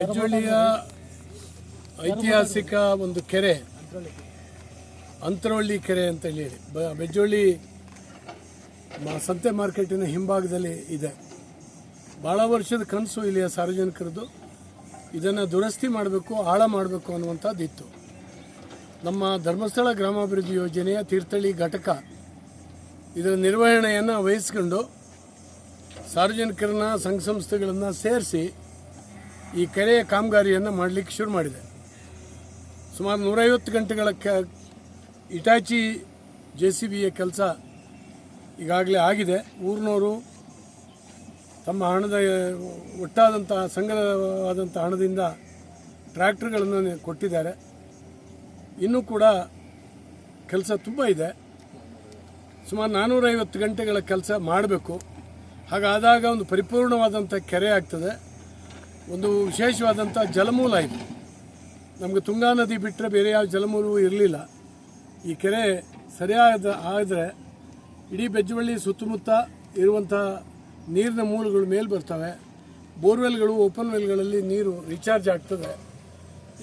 ಬೆಜ್ಜೊಳ್ಳಿಯ ಐತಿಹಾಸಿಕ ಒಂದು ಕೆರೆ ಅಂತರವಳ್ಳಿ ಕೆರೆ ಅಂತ ಹೇಳಿ. ಬ- ಬೆಜ್ಜೊಳ್ಳಿ ಸಂತೆ ಮಾರ್ಕೆಟಿನ ಹಿಂಭಾಗದಲ್ಲಿ ಇದೆ. ಭಾಳ ವರ್ಷದ ಕನಸು ಇಲ್ಲಿಯ ಸಾರ್ವಜನಿಕರದ್ದು ಇದನ್ನು ದುರಸ್ತಿ ಮಾಡಬೇಕು, ಆಳ ಮಾಡಬೇಕು ಅನ್ನುವಂಥದ್ದು ಇತ್ತು ನಮ್ಮ ಧರ್ಮಸ್ಥಳ ಗ್ರಾಮಾಭಿವೃದ್ಧಿ ಯೋಜನೆಯ ತೀರ್ಥಹಳ್ಳಿ ಘಟಕ ಇದರ ನಿರ್ವಹಣೆಯನ್ನು ವಹಿಸ್ಕೊಂಡು ಸಾರ್ವಜನಿಕರನ್ನ, ಸಂಘ ಸಂಸ್ಥೆಗಳನ್ನು ಸೇರಿಸಿ ಈ ಕೆರೆಯ ಕಾಮಗಾರಿಯನ್ನು ಮಾಡಲಿಕ್ಕೆ ಶುರು ಮಾಡಿದೆ. ಸುಮಾರು ನೂರೈವತ್ತು ಗಂಟೆಗಳ ಕ, ಇಟಾಚಿ ಜೆ ಸಿ ಬಿಯ ಕೆಲಸ ಈಗಾಗಲೇ ಆಗಿದೆ. ಊರಿನವರು ತಮ್ಮ ಹಣದ ಒಟ್ಟಾದಂತಹ ಸಂಗ್ರಹವಾದಂಥ ಹಣದಿಂದ ಟ್ರ್ಯಾಕ್ಟರ್ಗಳನ್ನು ಕೊಟ್ಟಿದ್ದಾರೆ. ಇನ್ನೂ ಕೂಡ ಕೆಲಸ ತುಂಬ ಇದೆ. ಸುಮಾರು ನಾನ್ನೂರೈವತ್ತು ಗಂಟೆಗಳ ಕೆಲಸ ಮಾಡಬೇಕು. ಹಾಗಾದಾಗ ಒಂದು ಪರಿಪೂರ್ಣವಾದಂಥ ಕೆರೆ ಆಗ್ತದೆ. ಒಂದು ವಿಶೇಷವಾದಂಥ ಜಲಮೂಲ ಇದು. ನಮಗೆ ತುಂಗಾ ನದಿ ಬಿಟ್ಟರೆ ಬೇರೆ ಯಾವ ಜಲಮೂಲವೂ ಇರಲಿಲ್ಲ. ಈ ಕೆರೆ ಸರಿಯಾದ ಆದರೆ ಇಡೀ ಬೆಜ್ಜವಳ್ಳಿ ಸುತ್ತಮುತ್ತ ಇರುವಂಥ ನೀರಿನ ಮೂಲಗಳು ಮೇಲೆ ಬರ್ತವೆ. ಬೋರ್ವೆಲ್ಗಳು, ಓಪನ್ ವೆಲ್ಗಳಲ್ಲಿ ನೀರು ರೀಚಾರ್ಜ್ ಆಗ್ತದೆ.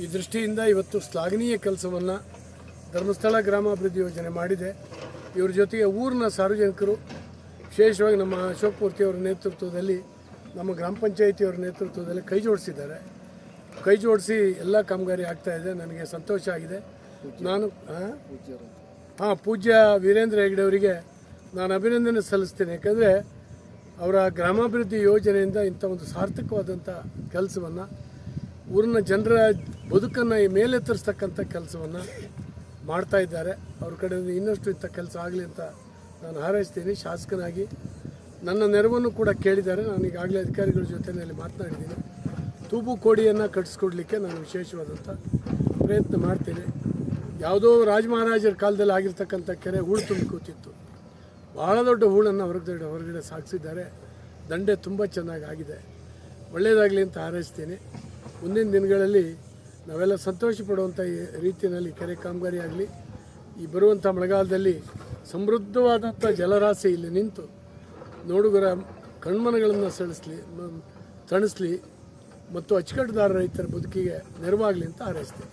ಈ ದೃಷ್ಟಿಯಿಂದ ಇವತ್ತು ಶ್ಲಾಘನೀಯ ಕೆಲಸವನ್ನು ಧರ್ಮಸ್ಥಳ ಗ್ರಾಮಾಭಿವೃದ್ಧಿ ಯೋಜನೆ ಮಾಡಿದೆ. ಇವ್ರ ಜೊತೆಗೆ ಊರಿನ ಸಾರ್ವಜನಿಕರು, ವಿಶೇಷವಾಗಿ ನಮ್ಮ ಅಶೋಕ್ ಮೂರ್ತಿಯವರ ನೇತೃತ್ವದಲ್ಲಿ ನಮ್ಮ ಗ್ರಾಮ ಪಂಚಾಯಿತಿಯವರ ನೇತೃತ್ವದಲ್ಲಿ ಕೈ ಜೋಡಿಸಿದ್ದಾರೆ. ಕೈ ಜೋಡಿಸಿ ಎಲ್ಲ ಕಾಮಗಾರಿ ಆಗ್ತಾ ಇದೆ. ನನಗೆ ಸಂತೋಷ ಆಗಿದೆ. ನಾನು ಹಾಂ ಪೂಜ್ಯ ವೀರೇಂದ್ರ ಹೆಗ್ಡೆ ಅವರಿಗೆ ನಾನು ಅಭಿನಂದನೆ ಸಲ್ಲಿಸ್ತೇನೆ. ಯಾಕಂದರೆ ಅವರ ಗ್ರಾಮಾಭಿವೃದ್ಧಿ ಯೋಜನೆಯಿಂದ ಇಂಥ ಒಂದು ಸಾರ್ಥಕವಾದಂಥ ಕೆಲಸವನ್ನು ಊರಿನ ಜನರ ಬದುಕನ್ನು ಮೇಲೆತ್ತರಿಸ್ತಕ್ಕಂಥ ಕೆಲಸವನ್ನು ಮಾಡ್ತಾ ಇದ್ದಾರೆ. ಅವ್ರ ಕಡೆಯಿಂದ ಇನ್ನಷ್ಟು ಇಂಥ ಕೆಲಸ ಆಗಲಿ ಅಂತ ನಾನು ಹಾರೈಸ್ತೀನಿ. ಶಾಸಕನಾಗಿ ನನ್ನ ನೆರವನ್ನು ಕೂಡ ಕೇಳಿದ್ದಾರೆ. ನಾನು ಈಗಾಗಲೇ ಅಧಿಕಾರಿಗಳ ಜೊತೆಯಲ್ಲಿ ಮಾತನಾಡಿದ್ದೀನಿ. ತೂಬು ಕೋಡಿಯನ್ನು ಕಟ್ಟಿಸ್ಕೊಡ್ಲಿಕ್ಕೆ ನಾನು ವಿಶೇಷವಾದಂಥ ಪ್ರಯತ್ನ ಮಾಡ್ತೀನಿ. ಯಾವುದೋ ರಾಜಮಹಾರಾಜರ ಕಾಲದಲ್ಲಿ ಆಗಿರ್ತಕ್ಕಂಥ ಕೆರೆ ಹೂಳು ತುಂಬಿ ಕೂತಿತ್ತು ಭಾಳ ದೊಡ್ಡ ಹೂಳನ್ನು ಹೊರಗಡೆ ಹೊರಗಡೆ ಸಾಗಿಸಿದ್ದಾರೆ ದಂಡೆ ತುಂಬ ಚೆನ್ನಾಗಿ ಆಗಿದೆ. ಒಳ್ಳೆಯದಾಗಲಿ ಅಂತ ಹಾರೈಸ್ತೀನಿ. ಮುಂದಿನ ದಿನಗಳಲ್ಲಿ ನಾವೆಲ್ಲ ಸಂತೋಷ ಪಡುವಂಥ ರೀತಿಯಲ್ಲಿ ಕೆರೆ ಕಾಮಗಾರಿ ಆಗಲಿ, ಈ ಬರುವಂಥ ಮಳೆಗಾಲದಲ್ಲಿ ಸಮೃದ್ಧವಾದಂಥ ಜಲರಾಶಿ ಇಲ್ಲಿ ನಿಂತು ನೋಡುಗರ ಕಣ್ಮನಗಳನ್ನು ಸೆಳೆಸಲಿ ತಣಿಸ್ಲಿ ಮತ್ತು ಅಚ್ಚುಕಟ್ಟುದಾರ ರೈತರ ಬದುಕಿಗೆ ನೆರವಾಗಲಿ ಅಂತ ಹಾರೈಸ್ತೀನಿ.